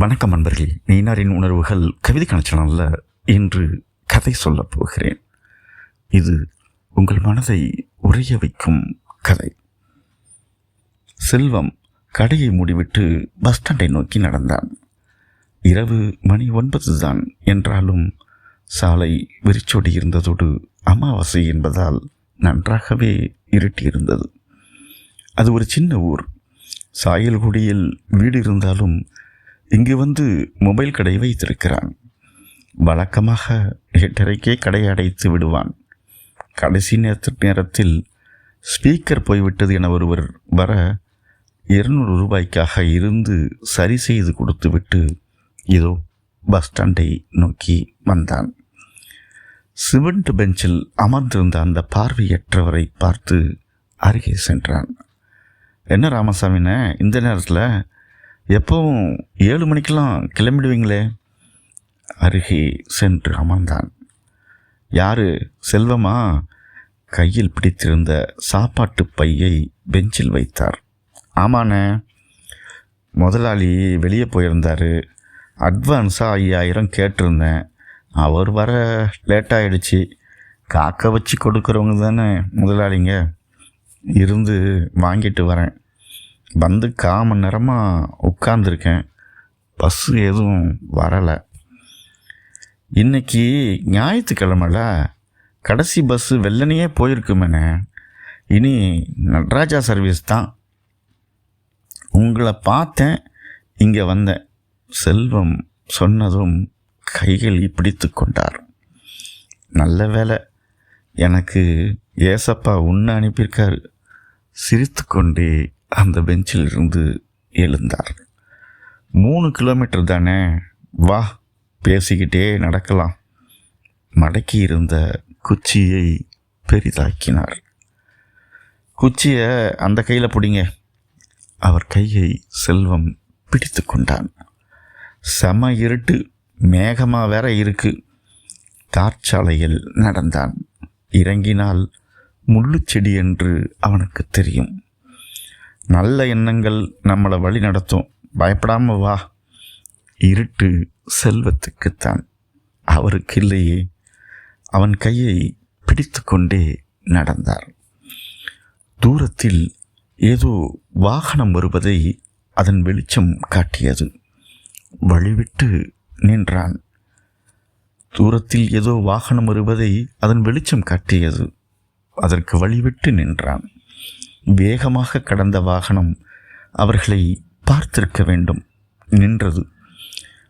வணக்கம் நண்பர்களே. நீனாரின் உணர்வுகள் கவிதை கணச்சனல்ல இன்று கதை சொல்லப் போகிறேன். இது உங்கள் மனதை உறைய வைக்கும் கதை. செல்வம் கடையை மூடிவிட்டு பஸ் ஸ்டாண்டை நோக்கி நடந்தான். இரவு மணி ஒன்பது தான் என்றாலும் சாலை விரிச்சோடி இருந்ததோடு அமாவாசை என்பதால் நன்றாகவே இருட்டியிருந்தது. அது ஒரு சின்ன ஊர். சாயல்குடியில் வீடு இருந்தாலும் இங்கு வந்து மொபைல் கடை வைத்திருக்கிறான். வழக்கமாக எட்டரைக்கே கடை அடைத்து விடுவான். கடைசி நேரத்து நேரத்தில் ஸ்பீக்கர் போய்விட்டது என ஒருவர் வர இருநூறு ரூபாய்க்காக இருந்து சரி செய்து கொடுத்துவிட்டு இதோ பஸ் ஸ்டாண்டை நோக்கி வந்தான். சிமெண்ட் பெஞ்சில் அமர்ந்திருந்த அந்த பார்வையற்றவரை பார்த்து அருகே சென்றான். என்ன ராமசாமின இந்த நேரத்தில் எப்பவும் ஏழு மணிக்கெல்லாம் கிளம்பிடுவீங்களே? அருகே சென்று அமர்ந்தான். யாரு? செல்வமா? கையில் பிடித்திருந்த சாப்பாட்டு பையை பெஞ்சில் வைத்தார். ஆமாண்ணே. முதலாளி வெளியே போயிருந்தார். அட்வான்ஸாக ஐயாயிரம் கேட்டிருந்தேன். அவர் வர லேட்டாகிடுச்சு காக்க வச்சு கொடுக்குறவங்க தானே முதலாளிங்க. இருந்து வாங்கிட்டு வரேன். வந்து கால் மணி நேரமாக உட்காந்துருக்கேன் பஸ்ஸு எதுவும் வரலை. இன்னைக்கு ஞாயிற்றுக்கிழமைல கடைசி பஸ்ஸு வெள்ளனையே போயிருக்குமேண்ணே இனி நடராஜா சர்வீஸ் தான். உங்களை பார்த்தேன் இங்கே வந்தேன். செல்வம் சொன்னதும் கைகளை பிடித்து கொண்டார். நல்ல வேலை எனக்கு ஏசப்பா உன்னை அனுப்பியிருக்காரு. சிரித்து கொண்டே அந்த பெஞ்சில் இருந்து எழுந்தார். மூணு கிலோமீட்டர் தானே? வா பேசிக்கிட்டே நடக்கலாம். மடக்கி இருந்த குச்சியை பெரிதாக்கினார். குச்சியை அந்த கையில் பிடிங்க. அவர் கையை செல்வம் பிடித்து கொண்டான். செம இருட்டு மேகமாக வேற இருக்கு. தார்ச்சாலையில் நடந்தான். இறங்கினால் முள்ளுச்செடி என்று அவனுக்கு தெரியும். நல்ல எண்ணங்கள் நம்மளை வழி நடத்தும். பயப்படாமல் வா. இருட்டு செல்வத்துக்குத்தான். அவருக்கு இல்லையே. அவன் கையை பிடித்து கொண்டே நடந்தார். தூரத்தில் ஏதோ வாகனம் வருவதை அதன் வெளிச்சம் காட்டியது. வழிவிட்டு நின்றான். தூரத்தில் ஏதோ வாகனம் வருவதை அதன் வெளிச்சம் காட்டியது. அதற்கு வழிவிட்டு நின்றான். வேகமாக கடந்த வாகனம் அவர்களை பார்த்திருக்க வேண்டும். நின்றது.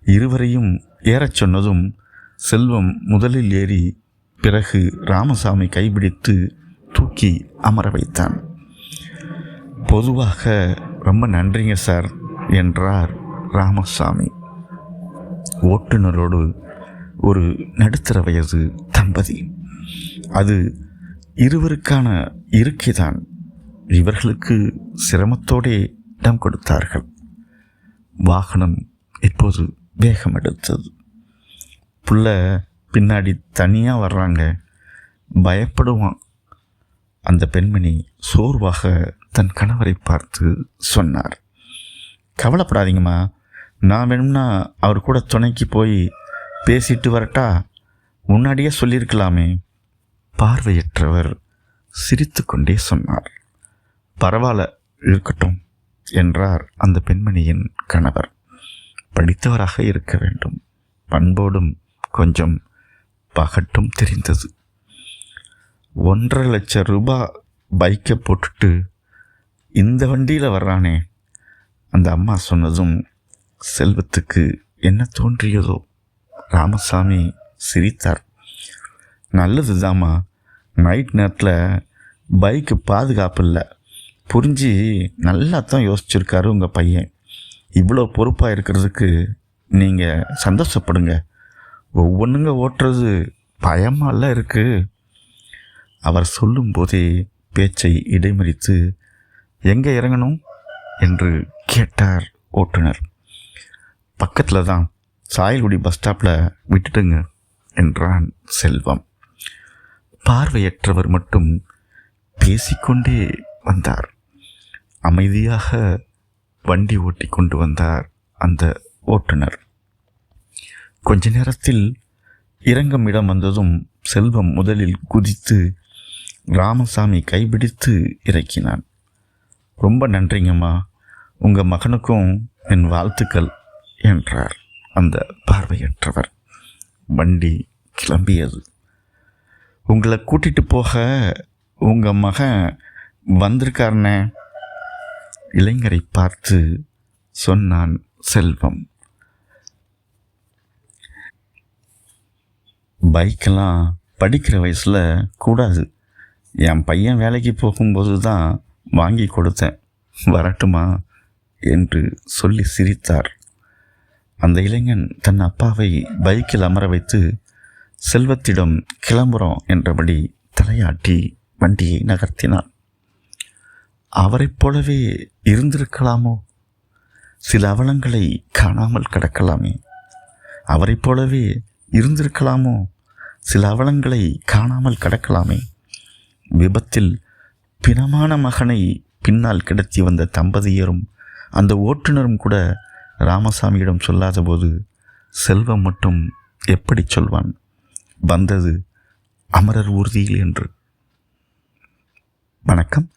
இருவரையும் ஏறச் சொன்னதும் செல்வம் முதலில் ஏறி பிறகு ராமசாமி கைபிடித்து தூக்கி அமர வைத்தான். பொதுவாக ரொம்ப நன்றிங்க சார் என்றார் ராமசாமி. ஓட்டுநரோடு ஒரு நடுத்தர வயது தம்பதி. அது இருவருக்கான இருக்கைதான் இவர்களுக்கு சிரமத்தோடே இடம் கொடுத்தார்கள். வாகனம் இப்போது வேகம் எடுத்தது? புள்ள பின்னாடி தனியாக வர்றாங்க. பயப்படுவான். அந்த பெண்மணி சோர்வாக தன் கணவரை பார்த்து சொன்னார். கவலைப்படாதீங்கம்மா. நான் வேணும்னா அவர் கூட துணைக்கு போய் பேசிட்டு வரட்டா? முன்னாடியே சொல்லியிருக்கலாமே. பார்வையற்றவர் சிரித்து கொண்டே சொன்னார். பரவாயில்ல இருக்கட்டும் என்றார் அந்த பெண்மணியின் கணவர். படித்தவராக இருக்க வேண்டும். பண்போடும் கொஞ்சம் பகட்டும் தெரிந்தது. ஒன்றரை லட்சம் ரூபாய் பைக்கை போட்டுட்டு இந்த வண்டியில் வர்றானே அந்த அம்மா சொன்னதும் செல்வத்துக்கு என்ன தோன்றியதோ? ராமசாமி சிரித்தார். நல்லது தாம்மா நைட் நேரத்தில் பைக்கு பாதுகாப்பு இல்லை. புரிஞ்சு நல்லா தான் யோசிச்சிருக்காரு உங்கள் பையன். இவ்வளோ பொறுப்பாக இருக்கிறதுக்கு நீங்கள் சந்தோஷப்படுங்க. ஒவ்வொன்றுங்க ஓட்டுறது பயமாலாம் இருக்குது அவர் சொல்லும்போதே பேச்சை இடைமறித்து எங்கே இறங்கணும்? என்று கேட்டார் ஓட்டுநர். பக்கத்தில் தான் சாயல்குடி பஸ் ஸ்டாப்பில் விட்டுட்டுங்க என்றான் செல்வம். பார்வையற்றவர் மட்டும் பேசிக்கொண்டே வந்தார். அமைதியாக வண்டி ஓட்டி கொண்டு வந்தார் அந்த ஓட்டுநர். கொஞ்ச நேரத்தில் இறங்கும் இடம் வந்ததும் செல்வம் முதலில் குதித்து ராமசாமி கைபிடித்து இறக்கினான். ரொம்ப நன்றிங்கம்மா. உங்கள் மகனுக்கும் என் வாழ்த்துக்கள் என்றார் அந்த பார்வையற்றவர். வண்டி கிளம்பியது. உங்களை கூட்டிட்டு போக உங்கள் மகன் வந்திருக்காருண்ணே இளைஞரை பார்த்து சொன்னான் செல்வம். பைக்கெல்லாம் படிக்கிற வயசில் கூடாது. என் பையன் வேலைக்கு போகும்போது தான் வாங்கி கொடுத்தேன். வரட்டுமா? என்று சொல்லி சிரித்தார். அந்த இளைஞன் தன் அப்பாவை பைக்கில் அமர வைத்து செல்வத்திடம் கிளம்புறோம் என்றபடி தலையாட்டி வண்டியை நகர்த்தினான். அவரைப் போலவே இருந்திருக்கலாமோ? சில அவலங்களை காணாமல் கிடக்கலாமே. அவரைப் போலவே இருந்திருக்கலாமோ? சில அவலங்களை காணாமல் கிடக்கலாமே. விபத்தில் பிணமான மகனை பின்னால் கிடத்தி வந்த தம்பதியரும் அந்த ஓட்டுநரும் கூட ராமசாமியிடம் சொல்லாதபோது செல்வம் மட்டும் எப்படி சொல்வான்? வந்தது அமரர் ஊர்தியில் என்று. வணக்கம்.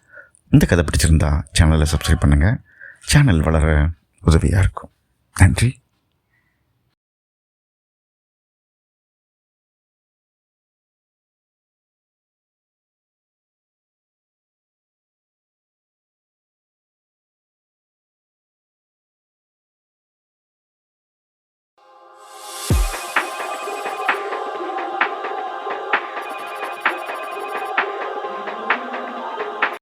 இந்த கதை பிடிச்சிருந்தா சேனலை சப்ஸ்கிரைப் பண்ணுங்கள் சேனல் வளர உதவியாக இருக்கும். நன்றி.